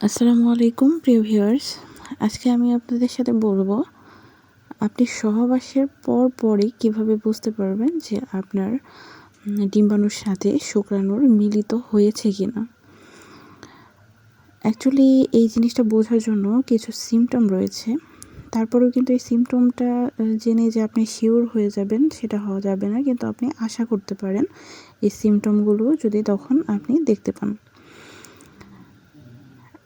আসসালামু আলাইকুম, প্রিয় ভিউয়ার্স। আজকে আমি আপনাদের সাথে বলব, আপনি সহবাসের পর পরই কীভাবে বুঝতে পারবেন যে আপনার ডিম্বাণুর সাথে শুক্রাণুর মিলিত হয়েছে কিনা। অ্যাকচুয়ালি এই জিনিসটা বোঝার জন্য কিছু সিমটম রয়েছে। তারপরেও কিন্তু এই সিমটমটা জেনে যে আপনি শিওর হয়ে যাবেন, সেটা হওয়া যাবে না। কিন্তু আপনি আশা করতে পারেন, এই সিমটমগুলো যদি তখন আপনি দেখতে পান।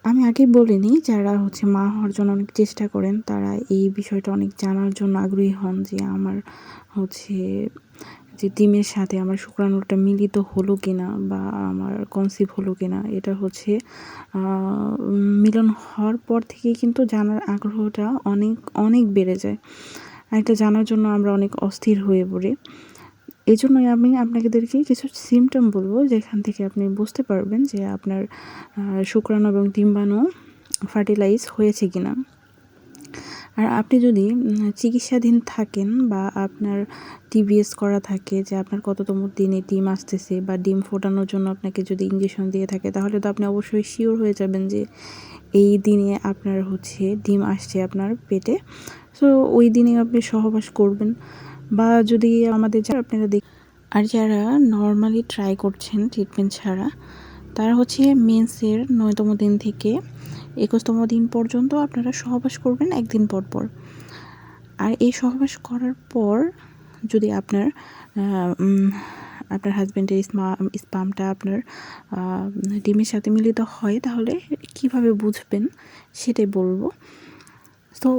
আমি আগেই বলিনি, যারা হচ্ছে মা হওয়ার জন্য অনেক চেষ্টা করেন, তারা এই বিষয়টা অনেক জানার জন্য আগ্রহী হন যে আমার হচ্ছে যে ডিমের সাথে আমার শুক্রাণুটা মিলিত হলো কিনা বা আমার কনসিভ হলো কিনা। এটা হচ্ছে মিলন হওয়ার পর থেকেই কিন্তু জানার আগ্রহটা অনেক অনেক বেড়ে যায়। এটা জানার জন্য আমরা অনেক অস্থির হয়ে পড়ি। এই জন্যই আমি আপনাদেরকে কিছু সিমটম বলব, যেখান থেকে আপনি বুঝতে পারবেন যে আপনার শুক্রাণু এবং ডিম্বাণু ফার্টিলাইজ হয়েছে কি না আর আপনি যদি চিকিৎসাধীন থাকেন বা আপনার টিবিএস করা থাকে যে আপনার কততম দিনে ডিম আসতেছে বা ডিম ফোটানোর জন্য আপনাকে যদি ইঞ্জেকশন দিয়ে থাকে, তাহলে তো আপনি অবশ্যই শিওর হয়ে যাবেন যে এই দিনে আপনার হচ্ছে ডিম আসছে আপনার পেটে। সো ওই দিনে আপনি সহবাস করবেন। বা যদি আমাদের আপনারা দেখ আর যারা নর্মালি ট্রাই করছেন ট্রিটমেন্ট ছাড়া, তারা হচ্ছে মেন্সের নয়তম দিন থেকে একুশতম দিন পর্যন্ত আপনারা সহবাস করবেন একদিন পর পর। আর এই সহবাস করার পর যদি আপনার আপনার হাজব্যান্ডের স্পামটা আপনার ডিমের সাথে মিলিত হয়, তাহলে কীভাবে বুঝবেন সেটাই বলব। তো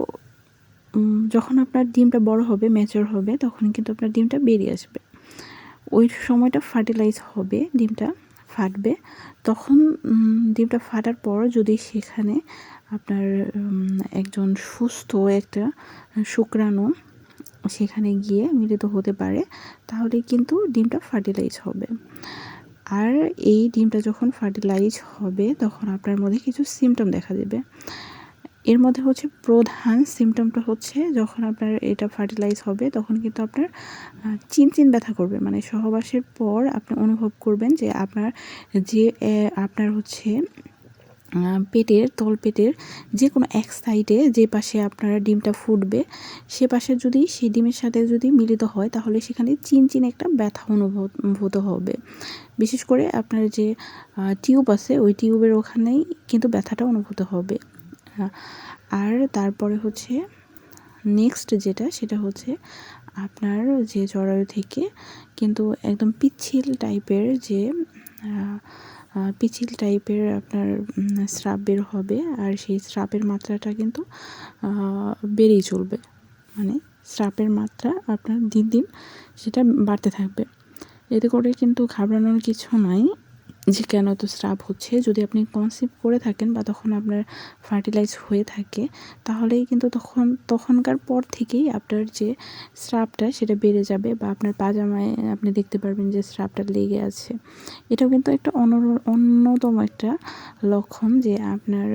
যখন আপনার ডিমটা বড় হবে ম্যাচার হবে, তখন কিন্তু আপনার ডিমটা বেরিয়ে আসবে। ওই সময়টা ফার্টিলাইজ হবে, ডিমটা ফাটবে। তখন ডিমটা ফাটার পর যদি সেখানে আপনার একজন সুস্থ একটা শুক্রাণু সেখানে গিয়ে মিলিত হতে পারে, তাহলে কিন্তু ডিমটা ফার্টিলাইজ হবে। আর এই ডিমটা যখন ফার্টিলাইজ হবে, তখন আপনার মধ্যে কিছু সিমটম দেখা দেবে। এর মধ্যে হচ্ছে প্রধান সিমটমটা হচ্ছে যখন আপনার এটা ফার্টিলাইজ হবে, তখন কিন্তু আপনার চিনচিন ব্যথা করবে। মানে সহবাসের পর আপনি অনুভব করবেন যে আপনার যে আপনার হচ্ছে পেটের তল পেটের যে কোনো এক সাইডে যে পাশে আপনার ডিমটা ফুটবে, সে পাশে যদি সেই ডিমের সাথে যদি মিলিত হয়, তাহলে সেখানে চিনচিন একটা ব্যথা অনুভূত হবে। বিশেষ করে আপনার যে টিউব আছে, ওই টিউবের ওখানেই কিন্তু ব্যথাটা অনুভূত হবে। আর তারপরে হচ্ছে নেক্সট যেটা, সেটা হচ্ছে আপনার যে জরায়ু থেকে কিন্তু একদম পিচ্ছিল টাইপের যে পিছিল টাইপের আপনার স্রাব বের হবে আর সেই স্রাবের মাত্রাটা কিন্তু বেড়েই চলবে। মানে স্রাবের মাত্রা আপনার দিন দিন সেটা বাড়তে থাকবে। এতে করে কিন্তু ঘাবড়ানোর কিছু নাই। যে কেন তো স্রাব হচ্ছে, যদি আপনি কনসিভ করে থাকেন বা তখন আপনার ফার্টিলাইজ হয়ে থাকে, তাহলেই কিন্তু তখন, তখনকার পর থেকেই আপনার যে স্রাবটা সেটা বেড়ে যাবে বা আপনার পাজামায় আপনি দেখতে পারবেন যে স্রাবটা লেগে আছে। এটাও কিন্তু একটা অন্যতম একটা লক্ষণ যে আপনার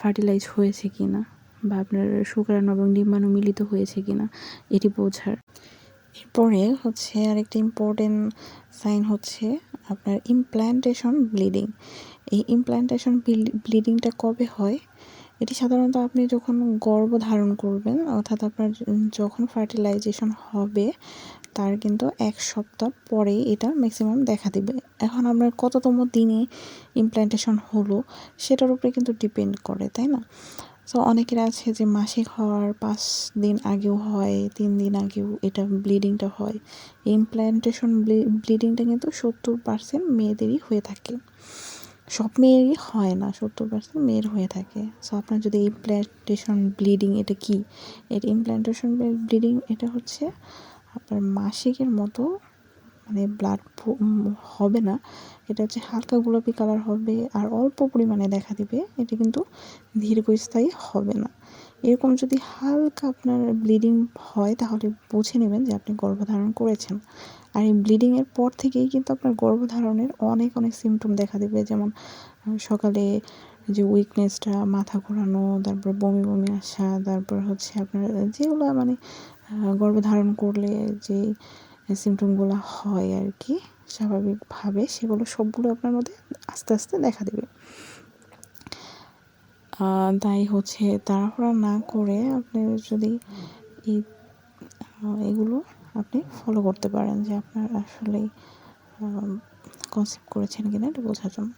ফার্টিলাইজ হয়েছে কি না বা আপনার শুক্রাণু এবং ডিম্বাণু মিলিত হয়েছে কি না এটি বোঝার। এরপরে হচ্ছে আরেকটি ইম্পর্টেন্ট সাইন হচ্ছে আপনার ইমপ্ল্যান্টেশন ব্লিডিং এই ইমপ্ল্যান্টেশন ব্লিডিংটা কবে হয়? এটি সাধারণত আপনি যখন গর্ভ ধারণ করবেন, অর্থাৎ আপনার যখন ফার্টিলাইজেশন হবে, তার কিন্তু এক সপ্তাহ পরেই এটা ম্যাক্সিমাম দেখা দিবে। এখন আপনার কততম দিনে ইমপ্ল্যান্টেশন হলো, সেটার উপরে কিন্তু ডিপেন্ড করে, তাই না? সো অনেকের আছে যে মাসিক হওয়ার পাঁচ দিন আগেও হয়, তিন দিন আগেও এটা ব্লিডিংটা হয়। ইমপ্ল্যান্টেশন ব্লিডিংটা কিন্তু সত্তর পার্সেন্ট মেয়েদেরই হয়ে থাকে। সব মেয়েরই হয় না, সত্তর পার্সেন্ট মেয়ের হয়ে থাকে। সো আপনার যদি ইমপ্ল্যান্টেশন ব্লিডিং এটা কী? এটা ইমপ্ল্যান্টেশন ব্লিডিং এটা হচ্ছে আপনার মাসিকের মতো মানে ব্লাড হবে না। এটা হচ্ছে হালকা গোলাপি কালার হবে আর অল্প পরিমাণে দেখা দিবে। এটা কিন্তু দীর্ঘস্থায়ী হবে না। এরকম যদি হালকা আপনার ব্লিডিং হয়, তাহলে বুঝে নেবেন যে আপনি গর্ভধারণ করেছেন। আর এই ব্লিডিংয়ের পর থেকেই কিন্তু আপনার গর্ভধারণের অনেক অনেক সিমটম দেখা দেবে। যেমন সকালে যে উইকনেসটা মাথা ঘোরানো, তারপর বমি বমি আসা, তারপর হচ্ছে আপনার যেগুলো মানে গর্ভধারণ করলে যে সিমটমগুলো হয় আর কি স্বাভাবিকভাবে সেগুলো সবগুলো আপনার মধ্যে আস্তে আস্তে দেখা দেবে। তাই হচ্ছে তাড়াহুড়া না করে আপনি যদি এই এগুলো আপনি ফলো করতে পারেন যে আপনার আসলেই কনসেপ্ট করেছেন কিনা এটা বোঝার জন্য।